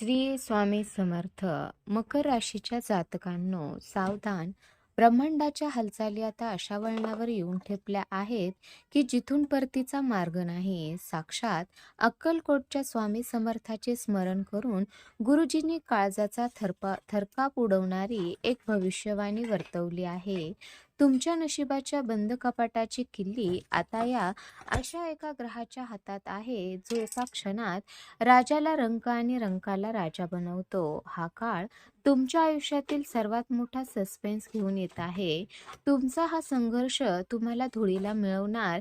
श्री स्वामी समर्थ मकर राशीच्या जातकांनो सावधान. ब्रह्मांडाच्या हालचाली आता अशा वळणावर येऊन ठेपल्या आहेत की जिथून परतीचा मार्ग नाही. साक्षात अक्कलकोटच्या स्वामी समर्थाचे स्मरण करून गुरुजींनी काळजाचा थरपा थरकाप उडवणारी एक भविष्यवाणी वर्तवली आहे. तुमच्या नशिबाच्या बंद कपाटाची किल्ली आता या अशा एका ग्रहाच्या हातात आहे जो एका क्षणात राजाला रंक आणि रंकाला राजा बनवतो. हा काळ तुमच्या आयुष्यातील सर्वात मोठा सस्पेन्स घेऊन येत आहे. तुमचा हा संघर्ष तुम्हाला धुळीला मिळवणार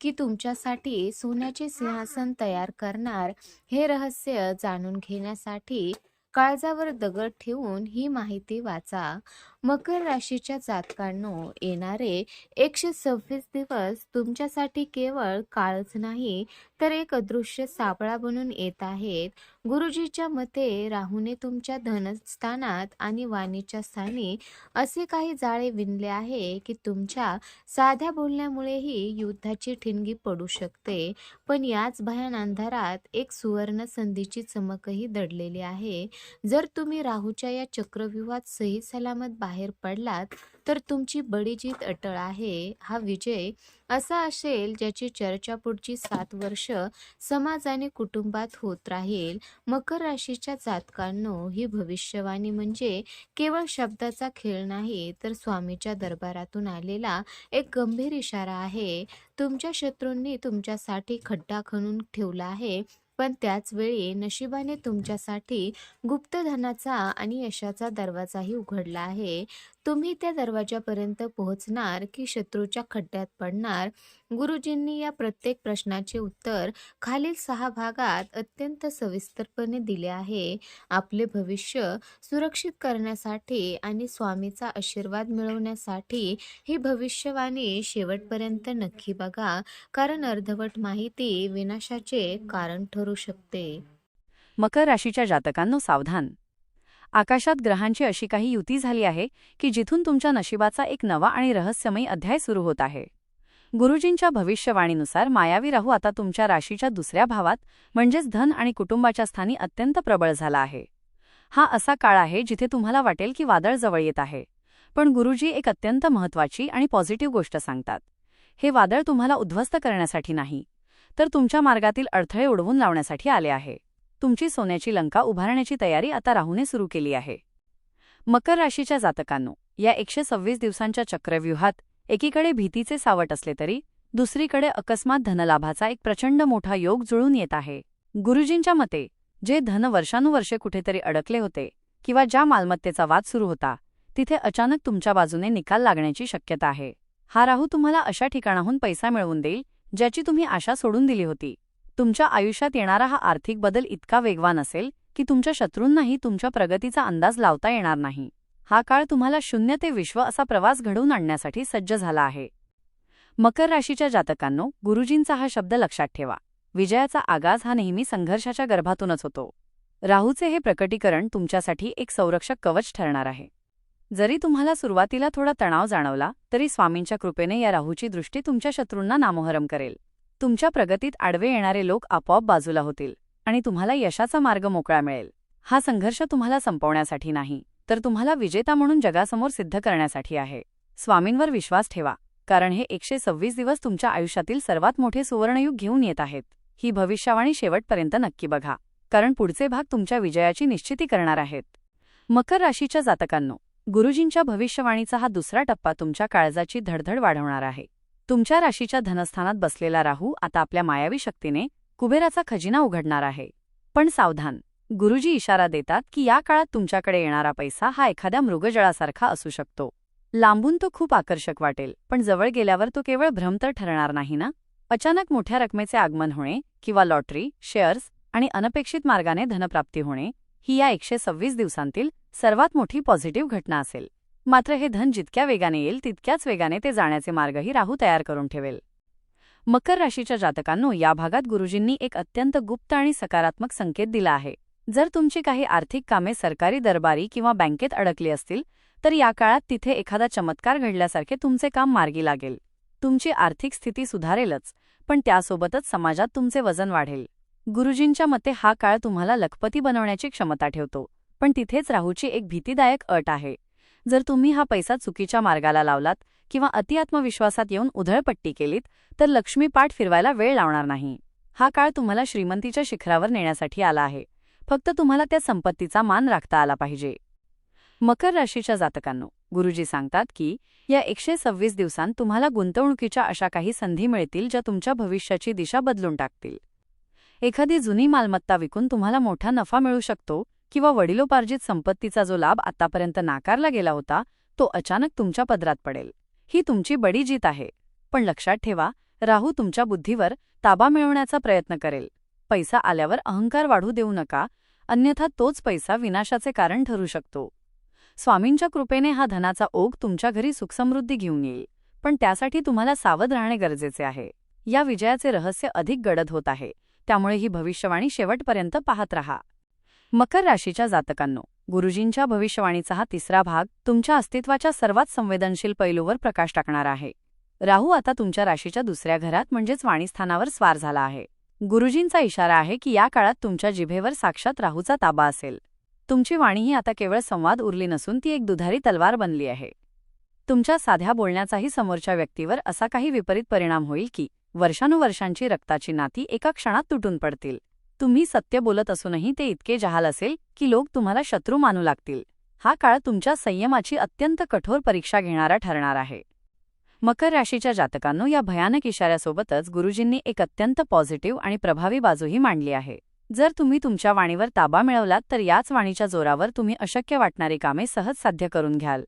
की तुमच्यासाठी सोन्याचे सिंहासन तयार करणार हे रहस्य जाणून घेण्यासाठी काळजावर दगड ठेवून ही माहिती वाचा. मकर राशीच्या जातकांनो येणारे एकशे सव्वीस दिवस तुमच्यासाठी केवळ काळच नाही तर एक अदृश्य सापळा बनून येत आहेत. गुरुजीच्या मते राहूने तुमच्या धनस्थानात आणि वाणीच्या स्थानी असे काही जाळे विणले आहे की तुमच्या साध्या बोलण्यामुळेही युद्धाची ठिणगी पडू शकते. पण याच भयान अंधारात एक सुवर्ण संधीची चमकही दडलेली आहे. जर तुम्ही राहूच्या या चक्रव्यूहात सही सलामत बाहेर पडलात तर तुमची बडी जीत अटळ आहे. हा विजय असा असेल ज्याची चर्चा पुढची सात वर्ष समाज आणि कुटुंबात होत राहील. मकर राशीच्या जातकांनो ही भविष्यवाणी म्हणजे केवळ शब्दाचा खेळ नाही तर स्वामीच्या दरबारातून आलेला एक गंभीर इशारा आहे. तुमच्या शत्रूंनी तुमच्यासाठी खड्डा खणून ठेवला आहे. पण त्याच वेळी नशिबाने तुमच्यासाठी गुप्तधनाचा आणि यशाचा दरवाजाही उघडला आहे. तुम्ही त्या दरवाजापर्यंत पोहोचणार की शत्रूच्या खड्ड्यात पडणार? गुरुजींनी या प्रत्येक प्रश्नाचे उत्तर खालील सहा भागात अत्यंत सविस्तरपणे दिले आहे. आपले भविष्य सुरक्षित करण्यासाठी आणि स्वामीचा आशीर्वाद मिळवण्यासाठी ही भविष्यवाणी शेवटपर्यंत नक्की बघा कारण अर्धवट माहिती विनाशाचे कारण ठरू शकते. मकर राशीच्या जातकांनो सावधान! आकाशात ग्रहांची अशी काही युती झाली आहे की जिथून तुमच्या नशिबाचा एक नवा आणि रहस्यमयी अध्याय सुरू होत आहे. गुरुजींच्या भविष्यवाणीनुसार मायावी राहू आता तुमच्या राशीच्या दुसऱ्या भावात म्हणजेच धन आणि कुटुंबाच्या स्थानी अत्यंत प्रबळ झाला आहे. हा असा काळ आहे जिथे तुम्हाला वाटेल की वादळ जवळ येत आहे. पण गुरुजी एक अत्यंत महत्वाची आणि पॉझिटिव्ह गोष्ट सांगतात. हे वादळ तुम्हाला उद्ध्वस्त करण्यासाठी नाही तर तुमच्या मार्गातील अडथळे उडवून लावण्यासाठी आले आहे. तुमची सोन्याची लंका उभारण्याची तयारी आता राहूने सुरू केली आहे. मकर राशीच्या जातकांनो या एकशे सव्वीस दिवसांच्या चक्रव्यूहात एकीकडे भीतीचे सावट असले तरी दुसरीकडे अकस्मात धनलाभाचा एक प्रचंड मोठा योग जुळून येत आहे. गुरुजींच्या मते जे धन वर्षानुवर्षे कुठेतरी अडकले होते किंवा ज्या मालमत्तेचा वाद सुरू होता तिथे अचानक तुमच्या बाजूने निकाल लागण्याची शक्यता आहे. हा राहू तुम्हाला अशा ठिकाणाहून पैसा मिळवून देईल ज्याची तुम्ही आशा सोडून दिली होती. तुमच्या आयुष्यात येणारा हा आर्थिक बदल इतका वेगवान असेल की तुमच्या शत्रूंनाही तुमच्या प्रगतीचा अंदाज लावता येणार नाही. हा काळ तुम्हाला शून्य ते विश्व असा प्रवास घडवून आणण्यासाठी सज्ज झाला आहे. मकर राशीच्या जातकांनो गुरुजींचा हा शब्द लक्षात ठेवा. विजयाचा आगाज हा नेहमी संघर्षाच्या गर्भातूनच होतो. राहूचे हे प्रकटीकरण तुमच्यासाठी एक संरक्षक कवच ठरणार आहे. जरी तुम्हाला सुरुवातीला थोडा तणाव जाणवला तरी स्वामींच्या कृपेने या राहूची दृष्टी तुमच्या शत्रूंना नामोहरम करेल. तुमच्या प्रगतीत आडवे येणारे लोक आपोआप बाजूला होतील आणि तुम्हाला यशाचा मार्ग मोकळा मिळेल. हा संघर्ष तुम्हाला संपवण्यासाठी नाही तर तुम्हाला विजेता म्हणून जगासमोर सिद्ध करण्यासाठी आहे. स्वामींवर विश्वास ठेवा कारण हे एकशे सव्वीस दिवस तुमच्या आयुष्यातील सर्वात मोठे सुवर्णयुग घेऊन येत आहेत. ही भविष्यवाणी शेवटपर्यंत नक्की बघा कारण पुढचे भाग तुमच्या विजयाची निश्चिती करणार आहेत. मकर राशीच्या जातकांनो गुरुजींच्या भविष्यवाणीचा हा दुसरा टप्पा तुमच्या काळजाची धडधड वाढवणार आहे. तुमच्या राशीच्या धनस्थानात बसलेला राहू आता आपल्या मायावी शक्तीने कुबेराचा खजिना उघडणार आहे. पण सावधान गुरुजी इशारा देतात की या काळात तुमच्याकडे येणारा पैसा हा एखाद्या मृगजळासारखा असू शकतो. लांबून तो खूप आकर्षक वाटेल पण जवळ गेल्यावर तो केवळ भ्रम तर ठरणार नाही ना? अचानक मोठ्या रकमेचे आगमन होणे किंवा लॉटरी शेअर्स आणि अनपेक्षित मार्गाने धनप्राप्ती होणे ही या एकशे सव्वीस दिवसांतील सर्वात मोठी पॉझिटिव्ह घटना असेल. मात्र हे धन जितक्या वेगाने येईल तितक्याच वेगाने ते जाण्याचे मार्गही राहू तयार करून ठेवेल. मकर राशीच्या जातकांनो या भागात गुरुजींनी एक अत्यंत गुप्त आणि सकारात्मक संकेत दिला आहे. जर तुमची काही आर्थिक कामे सरकारी दरबारी किंवा बँकेत अडकली असतील तर या काळात तिथे एखादा चमत्कार घडल्यासारखे तुमचे काम मार्गी लागेल. तुमची आर्थिक स्थिती सुधारेलच पण त्यासोबतच समाजात तुमचे वजन वाढेल. गुरुजींच्या मते हा काळ तुम्हाला लखपती बनवण्याची क्षमता ठेवतो पण तिथेच राहूची एक भीतीदायक अट आहे. जर तुम्ही हा पैसा चुकीच्या मार्गाला लावलात किंवा अतिआत्मविश्वासात येऊन उधळपट्टी केलीत तर लक्ष्मी पाठ फिरवायला वेळ लावणार नाही. हा काळ तुम्हाला श्रीमंतीच्या शिखरावर नेण्यासाठी आला आहे. फक्त तुम्हाला त्या संपत्तीचा मान राखता आला पाहिजे. मकर राशीच्या जातकांनो गुरुजी सांगतात की या एकशे सव्वीस दिवसांत तुम्हाला गुंतवणुकीच्या अशा काही संधी मिळतील ज्या तुमच्या भविष्याची दिशा बदलून टाकतील. एखादी जुनी मालमत्ता विकून तुम्हाला मोठा नफा मिळू शकतो किंवा वडिलोपार्जित संपत्तीचा जो लाभ आतापर्यंत नाकारला गेला होता तो अचानक तुमच्या पदरात पडेल. ही तुमची बडी जीत आहे. पण लक्षात ठेवा राहू तुमच्या बुद्धीवर ताबा मिळवण्याचा प्रयत्न करेल. पैसा आल्यावर अहंकार वाढू देऊ नका अन्यथा तोच पैसा विनाशाचे कारण ठरू शकतो. स्वामींच्या कृपेने हा धनाचा ओघ तुमच्या घरी सुखसमृद्धी घेऊन येईल. पण त्यासाठी तुम्हाला सावध राहणे गरजेचे आहे. या विजयाचे रहस्य अधिक गडद होत आहे. त्यामुळे ही भविष्यवाणी शेवटपर्यंत पाहत रहा. मकर राशीच्या जातकांनो गुरुजींच्या भविष्यवाणीचा हा तिसरा भाग तुमच्या अस्तित्वाच्या सर्वात संवेदनशील पैलूवर प्रकाश टाकणार आहे. राहू आता तुमच्या राशीच्या दुसऱ्या घरात म्हणजेच वाणीस्थानावर स्वार झाला आहे. गुरुजींचा इशारा आहे की या काळात तुमच्या जिभेवर साक्षात राहूचा ताबा असेल. तुमची वाणी ही आता केवळ संवाद उरली नसून ती एक दुधारी तलवार बनली आहे. तुमच्या साध्या बोलण्याचाही समोरच्या व्यक्तीवर असा काही विपरीत परिणाम होईल की वर्षानुवर्षांची रक्ताची नाती एका क्षणात तुटून पडतील. तुम्ही सत्य बोलत असूनही ते इतके जहाल असेल की लोक तुम्हाला शत्रू मानू लागतील. हा काळ तुमच्या संयमाची अत्यंत कठोर परीक्षा घेणारा ठरणार आहे. मकर राशीच्या जातकांनो या भयानक इशाऱ्यासोबतच गुरुजींनी एक अत्यंत पॉझिटिव्ह आणि प्रभावी बाजूही मांडली आहे. जर तुम्ही तुमच्या वाणीवर ताबा मिळवलात तर याच वाणीच्या जोरावर तुम्ही अशक्य वाटणारी कामे सहज साध्य करून घ्याल.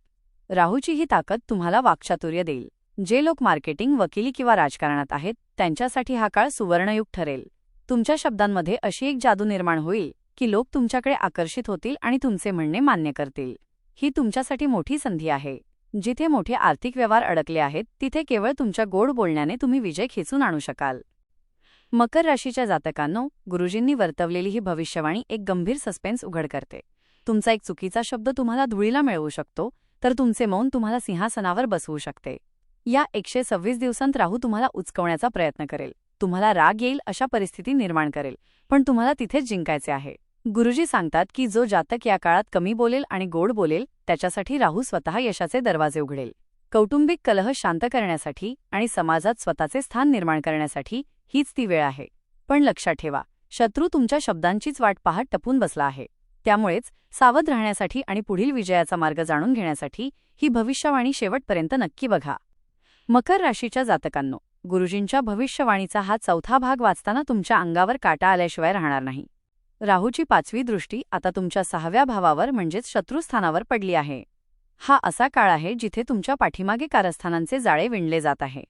राहूची ही ताकद तुम्हाला वाक्चातुर्य देईल. जे लोक मार्केटिंग वकिली किंवा राजकारणात आहेत त्यांच्यासाठी हा काळ सुवर्णयुग ठरेल. तुमच्या शब्दांमध्ये अशी एक जादू निर्माण होईल की लोक तुमच्याकडे आकर्षित होतील आणि तुमचे म्हणणे मान्य करतील. ही तुमच्यासाठी मोठी संधी आहे. जिथे मोठे आर्थिक व्यवहार अडकले आहेत तिथे केवळ तुमच्या गोड बोलण्याने तुम्ही विजय खेचून आणू शकाल. मकर राशीच्या जातकांनो गुरुजींनी वर्तवलेली ही भविष्यवाणी एक गंभीर सस्पेन्स उघड करते तुमचा एक चुकीचा शब्द तुम्हाला धुळीला मिळवू शकतो तर तुमचे मौन तुम्हाला सिंहासनावर बसवू शकते. या एकशे सव्वीस दिवसांत राहू तुम्हाला उचकवण्याचा प्रयत्न करेल. तुम्हाला राग येईल अशा परिस्थिती निर्माण करेल. पण तुम्हाला तिथेच जिंकायचे आहे. गुरुजी सांगतात की जो जातक या काळात कमी बोलेल आणि गोड बोलेल त्याच्यासाठी राहू स्वतः यशाचे दरवाजे उघडेल. कौटुंबिक कलह शांत करण्यासाठी आणि समाजात स्वतःचे स्थान निर्माण करण्यासाठी हीच ती वेळ आहे. पण लक्षात ठेवा शत्रू तुमच्या शब्दांचीच वाट पाहत टपून बसला आहे. त्यामुळेच सावध राहण्यासाठी आणि पुढील विजयाचा मार्ग जाणून घेण्यासाठी ही भविष्यवाणी शेवटपर्यंत नक्की बघा. मकर राशीच्या जातकांनो गुरुजींच्या भविष्यवाणीचा हा चौथा भाग वाचताना तुमच्या अंगावर काटा आल्याशिवाय राहणार नाही. राहूची पाचवी दृष्टी आता तुमच्या सहाव्या भावावर म्हणजेच शत्रुस्थानावर पडली आहे. हा असा काळ आहे जिथे तुमच्या पाठीमागे कारस्थानांचे जाळे विणले जात आहे.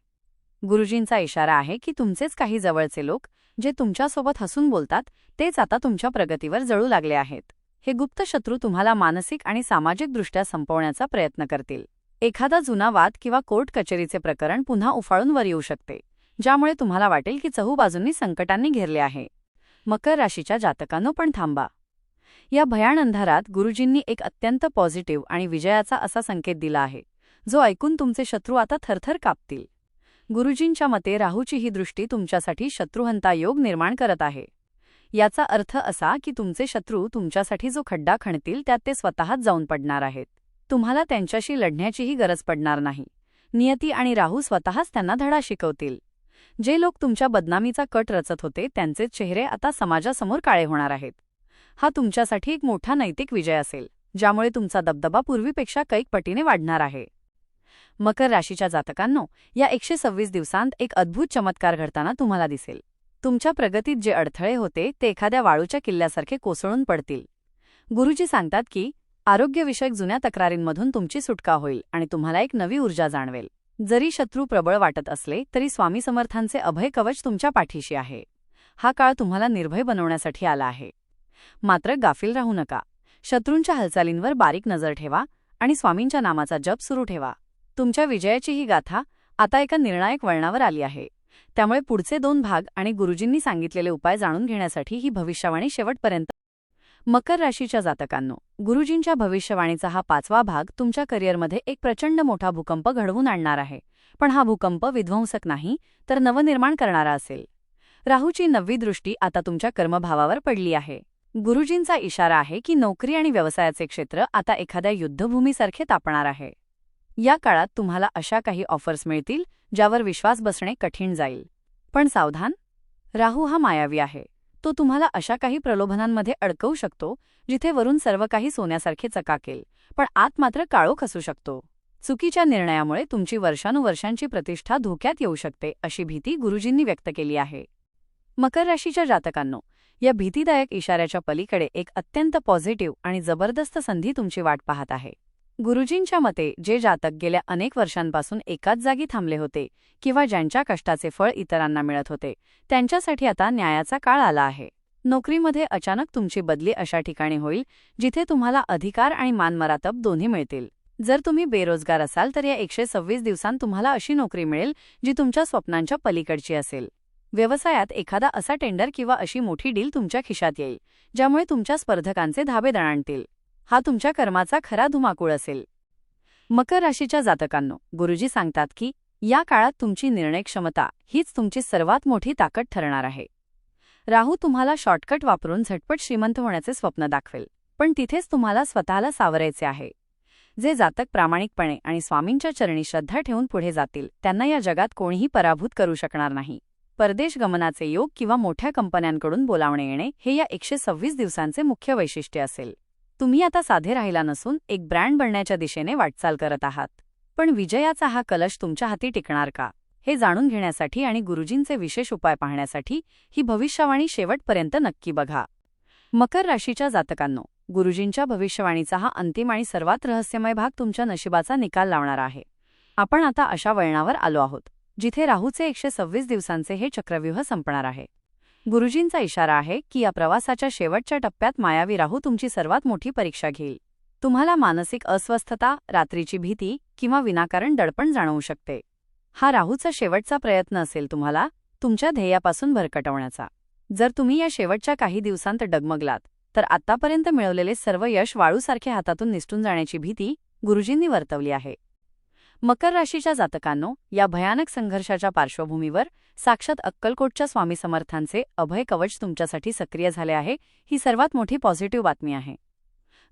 गुरुजींचा इशारा आहे की तुमचेच काही जवळचे लोक जे तुमच्यासोबत हसून बोलतात तेच आता तुमच्या प्रगतीवर जळू लागले आहेत. हे गुप्त शत्रू तुम्हाला मानसिक आणि सामाजिकदृष्ट्या संपवण्याचा प्रयत्न करतील. एखादा जुना वाद किंवा कोर्ट कचेरीचे प्रकरण पुन्हा उफाळून वर येऊ शकते ज्यामुळे तुम्हाला वाटेल की चहूबाजूंनी संकटांनी घेरले आहे. मकर राशीच्या जातकांनो पण थांबा. या भयान अंधारात गुरुजींनी एक अत्यंत पॉझिटिव्ह आणि विजयाचा असा संकेत दिला आहे जो ऐकून तुमचे शत्रू आता थरथर कापतील. गुरुजींच्या मते राहूची ही दृष्टी तुमच्यासाठी शत्रुहंता योग निर्माण करत आहे. याचा अर्थ असा की तुमचे शत्रू तुमच्यासाठी जो खड्डा खणतील त्यात ते स्वतःच जाऊन पडणार आहेत. तुम्हाला त्यांच्याशी लढण्याचीही गरज पडणार नाही. नियती आणि राहू स्वतःच त्यांना धडा शिकवतील. जे लोक तुमच्या बदनामीचा कट रचत होते त्यांचे चेहरे आता समाजासमोर काळे होणार आहेत. हा तुमच्यासाठी एक मोठा नैतिक विजय असेल ज्यामुळे तुमचा दबदबा पूर्वीपेक्षा कैक पटीने वाढणार आहे. मकर राशीच्या जातकांनो या एकशे सव्वीस दिवसांत एक अद्भुत चमत्कार घडताना तुम्हाला दिसेल. तुमच्या प्रगतीत जे अडथळे होते ते एखाद्या वाळूच्या किल्ल्यासारखे कोसळून पडतील. गुरुजी सांगतात की आरोग्यविषयक जुन्या तक्रारींमधून तुमची सुटका होईल आणि तुम्हाला एक नवी ऊर्जा जाणवेल. जरी शत्रू प्रबळ वाटत असले तरी स्वामी समर्थांचे अभय कवच तुमच्या पाठीशी आहे. हा काळ तुम्हाला निर्भय बनवण्यासाठी आला आहे. मात्र गाफील राहू नका. शत्रूंच्या हालचालींवर बारीक नजर ठेवा आणि स्वामींच्या नामाचा जप सुरू ठेवा. तुमच्या विजयाची ही गाथा आता एका निर्णायक वळणावर आली आहे. त्यामुळे पुढचे दोन भाग आणि गुरुजींनी सांगितलेले उपाय जाणून घेण्यासाठी ही भविष्यवाणी शेवटपर्यंत मकर राशीच्या जातकांनो गुरुजींच्या भविष्यवाणीचा हा पाचवा भाग तुमच्या करिअरमध्ये एक प्रचंड मोठा भूकंप घडवून आणणार आहे. पण हा भूकंप विध्वंसक नाही तर नवनिर्माण करणारा असेल. राहूची नववी दृष्टी आता तुमच्या कर्मभावावर पडली आहे. गुरुजींचा इशारा आहे की नोकरी आणि व्यवसायाचे क्षेत्र आता एखाद्या युद्धभूमीसारखे तापणार आहे. या काळात तुम्हाला अशा काही ऑफर्स मिळतील ज्यावर विश्वास बसणे कठीण जाईल. पण सावधान राहू हा मायावी आहे. तो तुम्हाला अशा काही प्रलोभनांमध्ये अडकवू शकतो जिथे वरून सर्व काही सोन्यासारखे चकाकेल पण आत मात्र काळोख असू शकतो. चुकीच्या निर्णयामुळे तुमची वर्षानुवर्षांची प्रतिष्ठा धोक्यात येऊ शकते अशी भीती गुरुजींनी व्यक्त केली आहे. मकर राशीच्या जातकांनो या भीतीदायक इशाऱ्याच्या पलीकडे एक अत्यंत पॉझिटिव्ह आणि जबरदस्त संधी तुमची वाट पाहत आहे. गुरुजींच्या मते जे जातक गेल्या अनेक वर्षांपासून एकाच जागी थांबले होते किंवा ज्यांच्या कष्टाचे फळ इतरांना मिळत होते त्यांच्यासाठी आता न्यायाचा काळ आला आहे. नोकरीमध्ये अचानक तुमची बदली अशा ठिकाणी होईल जिथे तुम्हाला अधिकार आणि मानमरातब दोन्ही मिळतील. जर तुम्ही बेरोजगार असाल तर या एकशे सव्वीस दिवसांत तुम्हाला अशी नोकरी मिळेल जी तुमच्या स्वप्नांच्या पलीकडची असेल. व्यवसायात एखादा असा टेंडर किंवा अशी मोठी डील तुमच्या खिशात येईल ज्यामुळे तुमच्या स्पर्धकांचे धाबे दणाणतील. हा तुमच्या कर्माचा खरा धुमाकूळ असेल. मकर राशीच्या जातकांनो गुरुजी सांगतात की या काळात तुमची निर्णय क्षमता हीच तुमची सर्वात मोठी ताकद ठरणार आहे. राहू तुम्हाला शॉर्टकट वापरून झटपट श्रीमंत होण्याचे स्वप्न दाखवेल पण तिथेच तुम्हाला स्वतःला सावरायचे आहे. जे जातक प्रामाणिकपणे आणि स्वामींच्या चरणी श्रद्धा ठेवून पुढे जातील त्यांना या जगात कोणीही पराभूत करू शकणार नाही. परदेश गमनाचे योग किंवा मोठ्या कंपन्यांकडून बोलावणे येणे हे या एकशे सव्वीस दिवसांचे मुख्य वैशिष्ट्य असेल. तुम्ही आता साधे राहिला नसून एक ब्रँड बनण्याच्या दिशेने वाटचाल करत आहात. पण विजयाचा हा कलश तुमच्या हाती टिकणार का? हे जाणून घेण्यासाठी आणि गुरुजींचे विशेष उपाय पाहण्यासाठी ही भविष्यवाणी शेवटपर्यंत नक्की बघा. मकर राशीच्या जातकांनो गुरुजींच्या भविष्यवाणीचा हा अंतिम आणि सर्वात रहस्यमय भाग तुमच्या नशिबाचा निकाल लावणार आहे. आपण आता अशा वळणावर आलो आहोत जिथे राहूचे एकशे सव्वीस दिवसांचे हे चक्रव्यूह संपणार आहे. गुरुजींचा इशारा आहे की या प्रवासाच्या शेवटच्या टप्प्यात मायावी राहू तुमची सर्वात मोठी परीक्षा घेईल. तुम्हाला मानसिक अस्वस्थता रात्रीची भीती किंवा विनाकारण दडपण जाणवू शकते. हा राहूचा शेवटचा प्रयत्न असेल तुम्हाला तुमच्या ध्येयापासून भरकटवण्याचा. जर तुम्ही या शेवटच्या काही दिवसांत डगमगलात तर आतापर्यंत मिळवलेले सर्व यश वाळूसारखे हातातून निसटून जाण्याची भीती गुरुजींनी वर्तवली आहे. मकर राशीच्या जातकांनो या भयानक संघर्षाच्या पार्श्वभूमीवर साक्षात अक्कलकोटच्या स्वामी समर्थांचे अभय कवच तुमच्यासाठी सक्रिय झाले आहे ही सर्वात मोठी पॉझिटिव्ह बातमी आहे.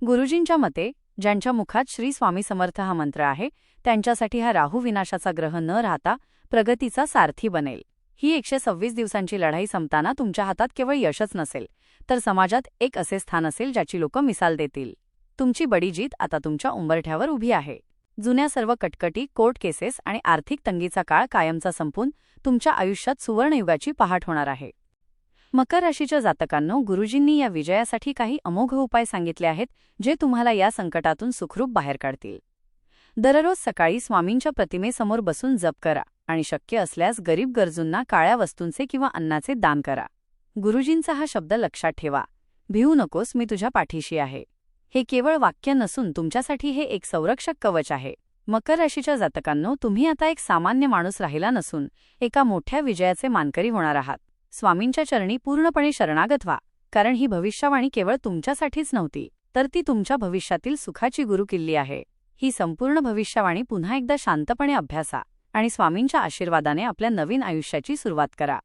गुरुजींच्या मते ज्यांच्या मुखात श्री स्वामी समर्थ हा मंत्र आहे त्यांच्यासाठी हा राहू विनाशाचा ग्रह न राहता प्रगतीचा सारथी बनेल. ही एकशे सव्वीस दिवसांची लढाई संपताना तुमच्या हातात केवळ यशच नसेल तर समाजात एक असे स्थान असेल ज्याची लोक मिसाल देतील. तुमची बडी जीत आता तुमच्या उंबरठ्यावर उभी आहे. जुन्या सर्व कटकटी कोर्ट केसेस आणि आर्थिक तंगीचा काळ कायमचा संपून तुमच्या आयुष्यात सुवर्णयुगाची पहाट होणार आहे. मकर राशीच्या जातकांनो गुरुजींनी या विजयासाठी काही अमोघ उपाय सांगितले आहेत जे तुम्हाला या संकटातून सुखरूप बाहेर काढतील. दररोज सकाळी स्वामींच्या प्रतिमेसमोर बसून जप करा आणि शक्य असल्यास गरीब गरजूंना काळ्या वस्तूंचे किंवा अन्नाचे दान करा. गुरुजींचा हा शब्द लक्षात ठेवा. भिवू नकोस मी तुझ्या पाठीशी आहे. हे केवळ वाक्य नसून तुमच्यासाठी हे एक संरक्षक कवच आहे. मकर राशीच्या जातकांनो तुम्ही आता एक सामान्य माणूस राहिला नसून एका मोठ्या विजयाचे मानकरी होणार आहात. स्वामींच्या चरणी पूर्णपणे शरणागत व्हा कारण ही भविष्यवाणी केवळ तुमच्यासाठीच नव्हती तर ती तुमच्या भविष्यातील सुखाची गुरुकिल्ली आहे. ही संपूर्ण भविष्यवाणी पुन्हा एकदा शांतपणे अभ्यासा आणि स्वामींच्या आशीर्वादाने आपल्या नवीन आयुष्याची सुरुवात करा.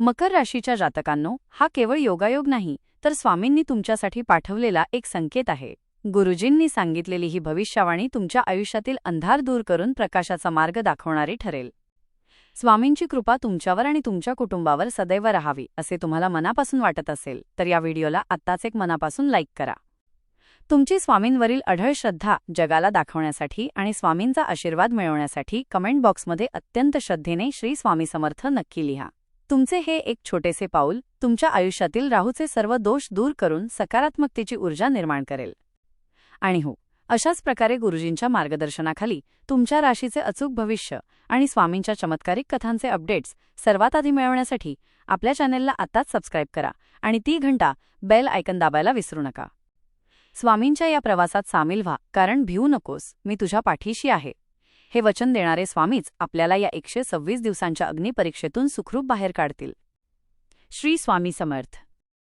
मकर राशीच्या जातकांनो हा केवळ योगायोग नाही तर स्वामींनी तुमच्यासाठी पाठवलेला एक संकेत आहे. गुरुजींनी सांगितलेली ही भविष्यवाणी तुमच्या आयुष्यातील अंधार दूर करून प्रकाशाचा मार्ग दाखवणारी ठरेल. स्वामींची कृपा तुमच्यावर आणि तुमच्या कुटुंबावर सदैव राहावी असे तुम्हाला मनापासून वाटत असेल तर या व्हिडिओला आत्ताच एक मनापासून लाईक करा. तुमची स्वामींवरील अढळ श्रद्धा जगाला दाखवण्यासाठी आणि स्वामींचा आशीर्वाद मिळवण्यासाठी कमेंट बॉक्समध्ये अत्यंत श्रद्धेने श्री स्वामी समर्थ नक्की लिहा. तुमचे हे एक छोटेसे पाऊल तुमच्या आयुष्यातील राहूचे सर्व दोष दूर करून सकारात्मकतेची ऊर्जा निर्माण करेल. आणि हो अशाच प्रकारे गुरुजींच्या मार्गदर्शनाखाली तुमच्या राशीचे अचूक भविष्य आणि स्वामींच्या चमत्कारिक कथांचे अपडेट्स सर्वात आधी मिळवण्यासाठी आपल्या चॅनेलला आत्ताच सबस्क्राईब करा आणि ती घंटा बेल आयकन दाबायला विसरू नका. स्वामींच्या या प्रवासात सामील व्हा कारण भिवू नकोस मी तुझ्या पाठीशी आहे. हे वचन देणारे स्वामीच आपल्याला या एकशे सव्वीस दिवसांच्या अग्निपरीक्षेतून सुखरूप बाहेर काढतील. श्री स्वामी समर्थ.